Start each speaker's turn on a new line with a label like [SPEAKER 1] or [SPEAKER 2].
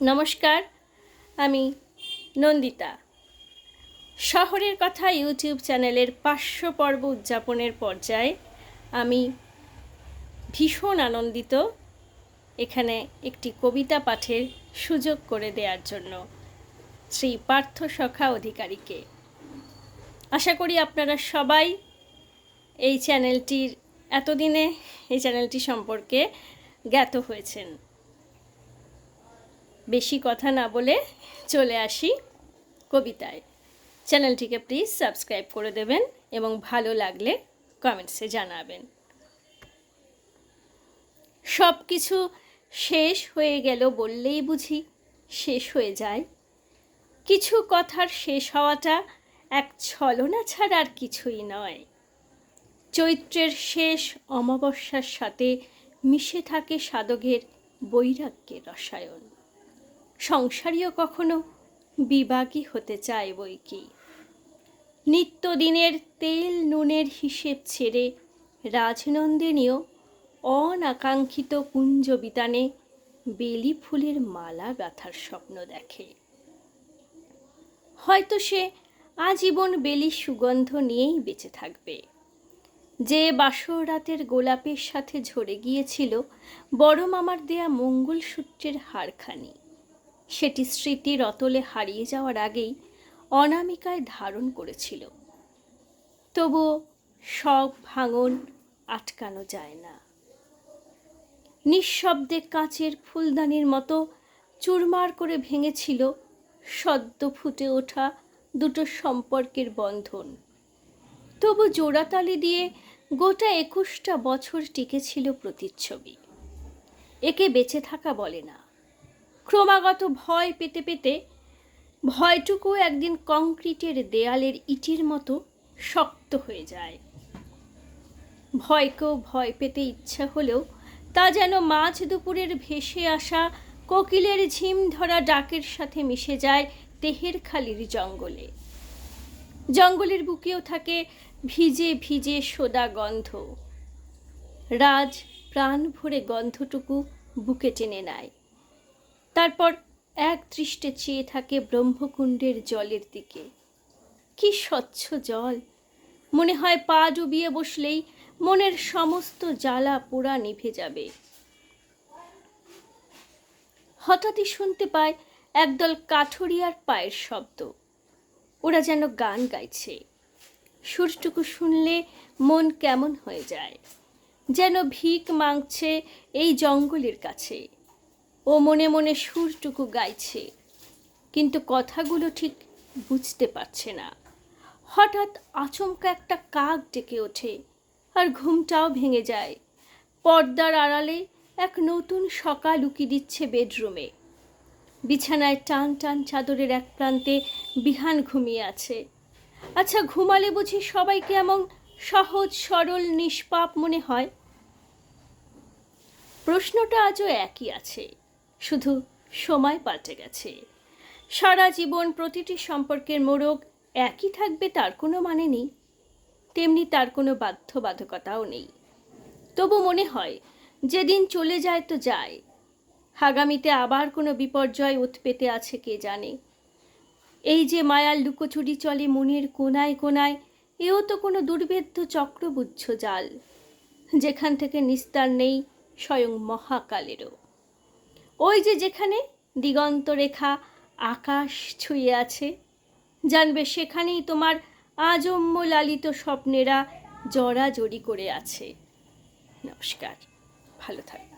[SPEAKER 1] নমস্কার, আমি নন্দিতা। শহরের কথা ইউটিউব চ্যানেলের পাঁচশো পর্ব উদযাপনের পর্যায়ে আমি ভীষণ আনন্দিত এখানে একটি কবিতা পাঠের সুযোগ করে দেওয়ার জন্য শ্রী পার্থ সখা অধিকারীকে। আশা করি আপনারা সবাই এই চ্যানেলটির, এতদিনে এই চ্যানেলটি সম্পর্কে জ্ঞাত হয়েছেন। বেশি কথা না বলে চলে আসি কবিতায়। চ্যানেলটিকে প্লিজ সাবস্ক্রাইব করে দেবেন এবং ভালো লাগলে কমেন্টসে জানাবেন। সব কিছু শেষ হয়ে গেল বললেই বুঝি শেষ হয়ে যায়। কিছু কথার শেষ হওয়াটা এক ছলনা ছাড়া আর কিছুই নয়। চৈত্রের শেষ অমাবস্যার সাথে মিশে থাকে সাধকের বৈরাগ্যের রসায়ন। সংসারীও কখনো বিবাগী হতে চায় বই কি? নিত্যদিনের তেল নুনের হিসেব ছেড়ে রাজনন্দিনীও অনাকাঙ্ক্ষিত কুঞ্জ বিতানে বেলি ফুলের মালা গাঁথার স্বপ্ন দেখে। হয়তো সে আজীবন বেলি সুগন্ধ নিয়েই বেঁচে থাকবে। যে বাসর রাতের গোলাপের সাথে ঝরে গিয়েছিল, বড় মামার দেয়া মঙ্গলসূত্রের হারখানি। সেটি স্মৃতি রতলে হারিয়ে যাওয়ার আগেই অনামিকায় ধারণ করেছিল। তবুও সব ভাঙন আটকানো যায় না। নিঃশব্দে কাঁচের ফুলদানির মতো চুরমার করে ভেঙেছিল সদ্য ফুটে ওঠা দুটো সম্পর্কের বন্ধন। তবু জোড়াতালি দিয়ে গোটা একুশটা বছর টিকেছিল প্রতিচ্ছবি। একে বেঁচে থাকা বলে না। ক্রমাগত ভয় পেতে পেতে ভয়টুকু একদিন কংক্রিটের দেয়ালের ইটির মতো শক্ত হয়ে যায়। ভয়কেও ভয় পেতে ইচ্ছা হলেও তা যেন মাছ দুপুরের ভেসে আসা কোকিলের ঝিম ধরা ডাকের সাথে মিশে যায় তেহের খালির জঙ্গলে। জঙ্গলের বুকেও থাকে ভিজে ভিজে সোদা গন্ধ। রাজ প্রাণ ভরে গন্ধটুকু বুকে টেনে নেয়। তারপর এক দৃষ্টে চেয়ে থাকে ব্রহ্মকুণ্ডের জলের দিকে। কি স্বচ্ছ জল! মনে হয় পা ডুবিয়ে বসলেই মনের সমস্ত জ্বালা পোড়া নিভে যাবে। হঠাৎই শুনতে পায় একদল কাঠুরিয়ার পায়ের শব্দ। ওরা যেন গান গাইছে। সুরটুকু শুনলে মন কেমন হয়ে যায়। যেন ভিক মাংছে এই জঙ্গলের কাছে। ও মনে মনে সুরটুকু গাইছে। কিন্তু কথাগুলো ঠিক বুঝতে পারছে না। হঠাৎ আচমকা একটা কাক ডেকে ওঠে আর ঘুমটাও ভেঙে যায়। পর্দার আড়ালে এক নতুন সকাল উকি দিচ্ছে বেডরুমে। বিছানায় টান টান চাদরের এক প্রান্তে বিহান ঘুমিয়ে আছে। আচ্ছা ঘুমালে বুঝি সবাইকে এমন সহজ, সরল, নিষ্পাপ মনে হয়? প্রশ্নটা আজও একই আছে। শুধু সময় পাল্টে গেছে। সারা জীবন প্রতিটি সম্পর্কের মোড়ক একই থাকবে তার কোনো মানে নেই, তেমনি তার কোনো বাধ্যবাধকতাও নেই। তবু মনে হয়, যেদিন চলে যায় তো যায়। আগামীতে আবার কোনো বিপর্যয় উৎপেতে আছে কে জানে। এই যে মায়ার লুকোচুরি চলে মনের কোনায় কোনায়, এও তো কোনো দুর্ভেদ্য চক্রবুচ্ছ জাল, যেখান থেকে নিস্তার নেই স্বয়ং মহাকালেরও। ওই যে যেখানে দিগন্ত রেখা আকাশ ছুঁয়ে আছে। জানবে সেখানেই তোমার আজম্য লালিত স্বপ্নেরা জড়াজড়ি করে আছে। নমস্কার, ভালো থাকবে